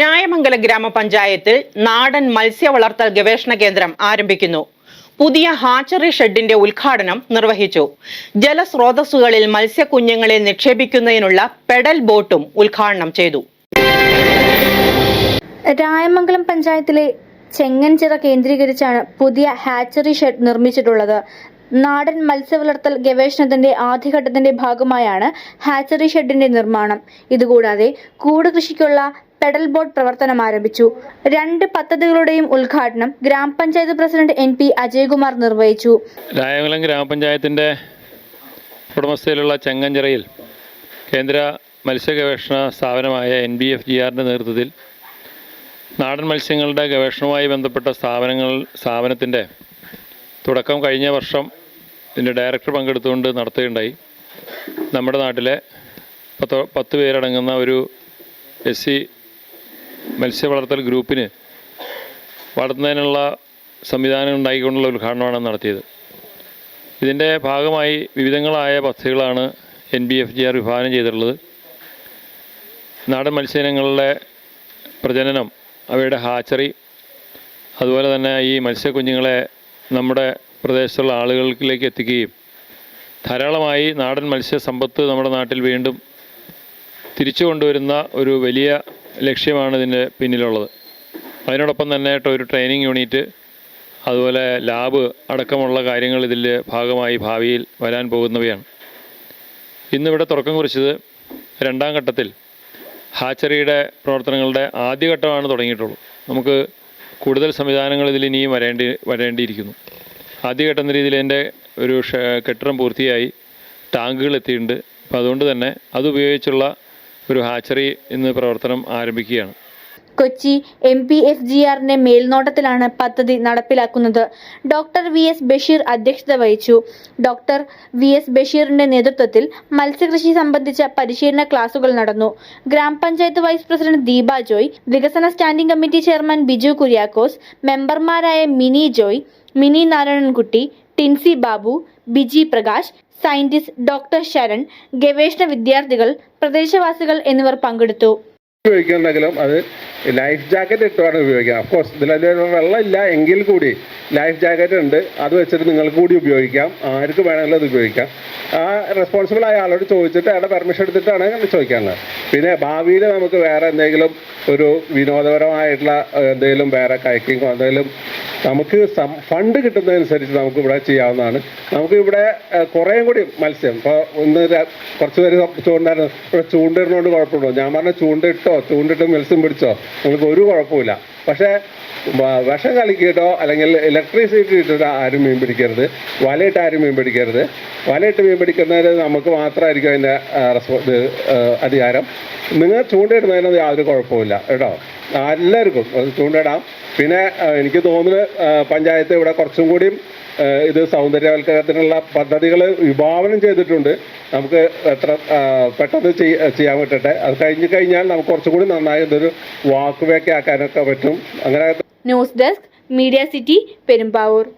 രായമംഗല ഗ്രാമപഞ്ചായത്തിൽ നാടൻ മത്സ്യ വളർത്തൽ ഗവേഷണ കേന്ദ്രം ആരംഭിക്കുന്നു. പുതിയ ഹാച്ചറി ഷെഡിന്റെ ഉദ്ഘാടനം നിർവഹിച്ചു. ജലസ്രോതസ്സുകളിൽ മത്സ്യക്കുഞ്ഞുങ്ങളെ നിക്ഷേപിക്കുന്നതിനുള്ള പെഡൽ ബോട്ടും ഉദ്ഘാടനം ചെയ്തു. രായമംഗലം പഞ്ചായത്തിലെ ചെങ്ങൻചിറ കേന്ദ്രീകരിച്ചാണ് പുതിയ ഹാച്ചറി ഷെഡ് നിർമ്മിച്ചിട്ടുള്ളത്. നാടൻ മത്സ്യവളർത്തൽ ഗവേഷണത്തിന്റെ ആദ്യഘട്ടത്തിന്റെ ഭാഗമായാണ് ഹാച്ചറി ഷെഡിന്റെ നിർമ്മാണം. ഇതുകൂടാതെ കൂട് കൃഷിക്കുള്ള പെഡൽ ബോട്ട് പ്രവർത്തനം ആരംഭിച്ചു. രണ്ട് പദ്ധതികളുടെയും ഉദ്ഘാടനം ഗ്രാമപഞ്ചായത്ത് പ്രസിഡന്റ് എൻ പി അജയകുമാർ നിർവഹിച്ചു. രായകുളം ഗ്രാമപഞ്ചായത്തിന്റെ ഉടമസ്ഥയിലുള്ള ചെങ്ങഞ്ചിറയിൽ കേന്ദ്ര മത്സ്യ ഗവേഷണ സ്ഥാപനമായ എൻ ബി എഫ് ജി ആറിന്റെ നേതൃത്വത്തിൽ നാടൻ മത്സ്യങ്ങളുടെ ഗവേഷണവുമായി ബന്ധപ്പെട്ട സ്ഥാപനങ്ങൾ സ്ഥാപനത്തിന്റെ തുടക്കം കഴിഞ്ഞ വർഷം ഇതിന്റെ ഡയറക്ടർ പങ്കെടുത്തുകൊണ്ട് നടത്തുകയുണ്ടായി. നമ്മുടെ നാട്ടിലെ പത്ത് പത്ത് പേരടങ്ങുന്ന ഒരു എസ് സി മത്സ്യ വളർത്തൽ ഗ്രൂപ്പിന് വളർത്തുന്നതിനുള്ള സംവിധാനം ഉണ്ടാക്കിക്കൊണ്ടുള്ള ഉദ്ഘാടനമാണ് നടത്തിയത്. ഇതിന്റെ ഭാഗമായി വിവിധങ്ങളായ പദ്ധതികളാണ് N B F G R വിഭാവനം ചെയ്തിട്ടുള്ളത്. നാടൻ മത്സ്യങ്ങളുടെ പ്രജനനം അവയുടെ ഹാച്ചറി അതുപോലെ തന്നെ ഈ മത്സ്യക്കുഞ്ഞുങ്ങളെ നമ്മുടെ പ്രദേശത്തുള്ള ആളുകളിലേക്ക് എത്തിക്കുകയും ധാരാളമായി നാടൻ മത്സ്യ സമ്പത്ത് നമ്മുടെ നാട്ടിൽ വീണ്ടും തിരിച്ചു കൊണ്ടുവരുന്ന ഒരു വലിയ ലക്ഷ്യമാണ് ഇതിന്റെ പിന്നിലുള്ളത്. അതിനോടൊപ്പം തന്നെ ഒരു ട്രെയിനിങ് യൂണിറ്റ് അതുപോലെ ലാബ് അടക്കമുള്ള കാര്യങ്ങൾ ഇതിൽ ഭാഗമായി ഭാവിയിൽ വരാൻ പോകുന്നവയാണ്. ഇന്നിവിടെ തുടക്കം കുറിച്ചത് രണ്ടാം ഘട്ടത്തിൽ ഹാച്ചറിയുടെ പ്രവർത്തനങ്ങളുടെ ആദ്യഘട്ടമാണ് തുടങ്ങിയിട്ടുള്ളൂ നമുക്ക് കൂടുതൽ സംവിധാനങ്ങൾ ഇതിൽ ഇനിയും വരേണ്ടി വരേണ്ടിയിരിക്കുന്നു. ആദ്യഘട്ടം എന്ന രീതിയിൽ എന്റെ ഒരു കെട്ടിടം പൂർത്തിയായി ടാങ്കുകൾ എത്തിയിട്ടുണ്ട്. അപ്പോൾ അതുകൊണ്ട് തന്നെ അതുപയോഗിച്ചുള്ള ഒരു ഹാച്ചറി ഇന്ന് പ്രവർത്തനം ആരംഭിക്കുകയാണ്. Kochi M P F G ആറിന്റെ മേൽനോട്ടത്തിലാണ് പദ്ധതി നടപ്പിലാക്കുന്നത്. ഡോക്ടർ വി എസ് ബഷീർ അധ്യക്ഷത വഹിച്ചു. ഡോക്ടർ വി എസ് ബഷീറിന്റെ നേതൃത്വത്തിൽ മത്സ്യകൃഷി സംബന്ധിച്ച പരിശീലന ക്ലാസുകൾ നടന്നു. ഗ്രാമപഞ്ചായത്ത് വൈസ് പ്രസിഡന്റ് ദീപ ജോയ് വികസന standing committee chairman Biju Kuriakose മെമ്പർമാരായ മിനി ജോയ് മിനി നാരായണൻകുട്ടി ടിൻസി ബാബു ബിജി പ്രകാശ് സയന്റിസ്റ്റ് ഡോക്ടർ ശരൺ ഗവേഷണ വിദ്യാർത്ഥികൾ പ്രദേശവാസികൾ എന്നിവർ പങ്കെടുത്തു. ഉപയോഗിക്കുന്നുണ്ടെങ്കിലും അത് ലൈഫ് ജാക്കറ്റ് ഇട്ട് ഉപയോഗിക്കുക. അഫ്കോഴ്സ് ഇതിലൊരു വെള്ളം ഇല്ല എങ്കിൽ കൂടി ലൈഫ് ജാക്കറ്റ് ഉണ്ട്. അത് വെച്ചിട്ട് നിങ്ങൾക്ക് കൂടി ഉപയോഗിക്കാം. ആർക്ക് വേണമെങ്കിലും അത് ഉപയോഗിക്കാം. ആ റെസ്പോൺസിബിൾ ആയ ആളോട് ചോദിച്ചിട്ട് അയാളുടെ പെർമിഷൻ എടുത്തിട്ടാണ് നമ്മൾ ചോദിക്കാനുള്ളത് പിന്നെ ഭാവിയിൽ നമുക്ക് വേറെ എന്തെങ്കിലും ഒരു വിനോദപരമായിട്ടുള്ള എന്തെങ്കിലും വേറെ കൈക്കിങ്ങോ എന്തെങ്കിലും നമുക്ക് ഫണ്ട് കിട്ടുന്നതനുസരിച്ച് നമുക്ക് ഇവിടെ ചെയ്യാവുന്നതാണ്. നമുക്ക് ഇവിടെ കുറേയും കൂടി മത്സ്യം. ഇപ്പോൾ ഒന്ന് കുറച്ച് പേര് ചൂണ്ടായിരുന്നു ഇവിടെ ചൂണ്ടിടുന്നതുകൊണ്ട് കുഴപ്പമുണ്ടോ? ഞാൻ പറഞ്ഞ ചൂണ്ടിട്ടോ ചൂണ്ടിട്ട് മത്സ്യം പിടിച്ചോ? നിങ്ങൾക്ക് ഒരു കുഴപ്പമില്ല പക്ഷേ വിഷം കളിക്കിട്ടോ അല്ലെങ്കിൽ ഇലക്ട്രിസിറ്റി ഇട്ടിട്ട് ആരും മീൻ പിടിക്കരുത്. വലയിട്ട് ആരും മീൻ പിടിക്കരുത്. വലയിട്ട് മീൻ പിടിക്കുന്നതിന് നമുക്ക് മാത്രമായിരിക്കും അതിന്റെ അധികാരം. നിങ്ങൾ ചൂണ്ടയിടുന്നതിനൊന്നും യാതൊരു കുഴപ്പമില്ല കേട്ടോ? എല്ലാവർക്കും അത് ചൂണ്ടിടാം പിന്നെ എനിക്ക് തോന്നുന്നത് പഞ്ചായത്ത് ഇവിടെ കുറച്ചും കൂടിയും ഇത് സൗന്ദര്യവൽക്കരണത്തിനുള്ള പദ്ധതികൾ വിഭാവനം ചെയ്തിട്ടുണ്ട്. നമുക്ക് എത്ര പെട്ടെന്ന് ചെയ്യ- ചെയ്യാൻ പറ്റട്ടെ. അത് കഴിഞ്ഞ് കഴിഞ്ഞാൽ നമുക്ക് കുറച്ചും കൂടി നന്നായി ഇതൊരു വാക്ക് വേ ആക്കാനൊക്കെ പറ്റും. അങ്ങനെ news desk media city Perumbavoor.